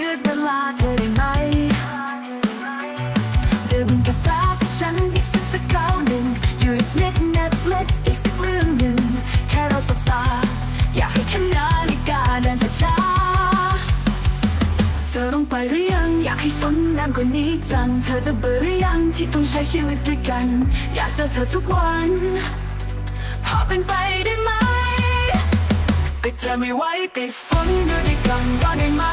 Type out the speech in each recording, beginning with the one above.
ยืดเวลาเธอได้ไหมดื่มกาแฟกับฉันอีกสักสักคราวหนึ่งอยู่อีกนิด Netflix อีกสักเรื่องหนึ่งแค่เราสบตาอยากให้ค่นาฬิกาเดินช้าๆเธอต้องไปหรืองอยากให้ฝนนานกว่านี้จังเธอจะเบรยังที่ต้องใช้ชีวิตด้วยกัน อยากเจอเธอทุกวันพอเป็นไปได้ไหมไปเธอไม่ไวติดฝนด้วยกันก็ได้ไหม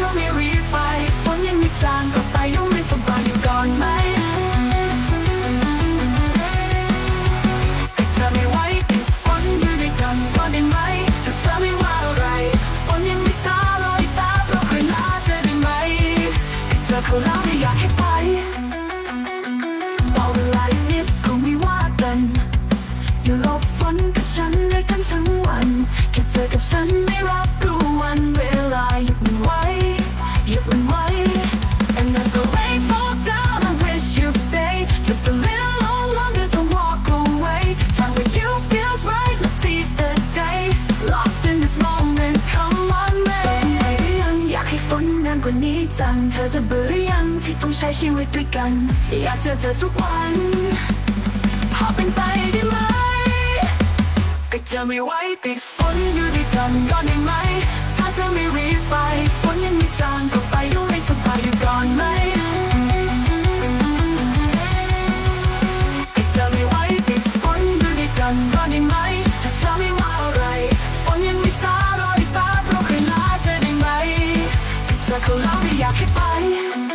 ถ้าเธอไม่รีไปฝนยังไม่จางก็ไปยุ่งไม่สบายอยู่ก่อนไหมแต่เธอไม่ไหวติดฝนอยู่ด้วยกันก็ได้ไหมถ้าเธอไม่ว่าอะไรฝนยังไม่ซาลอยตาเพราะเคยลาเธอได้ไหมแต่เธอเขาเล่าไม่อยากให้ไป กให้ฝนนานกว่านี้จัง เธอจะเบื่อหรือยังที่ต้องใช้ชีวิตด้วยกัน อยากเจอเธอทุกวัน พอเป็นไปได้ไหม ก็จะไม่ไหวติดฝนอยู่ด้วยกันก็ได้ไหม ถ้าเธอไม่รีบไป ฝนยังไม่จางก็ไป Софія Китай.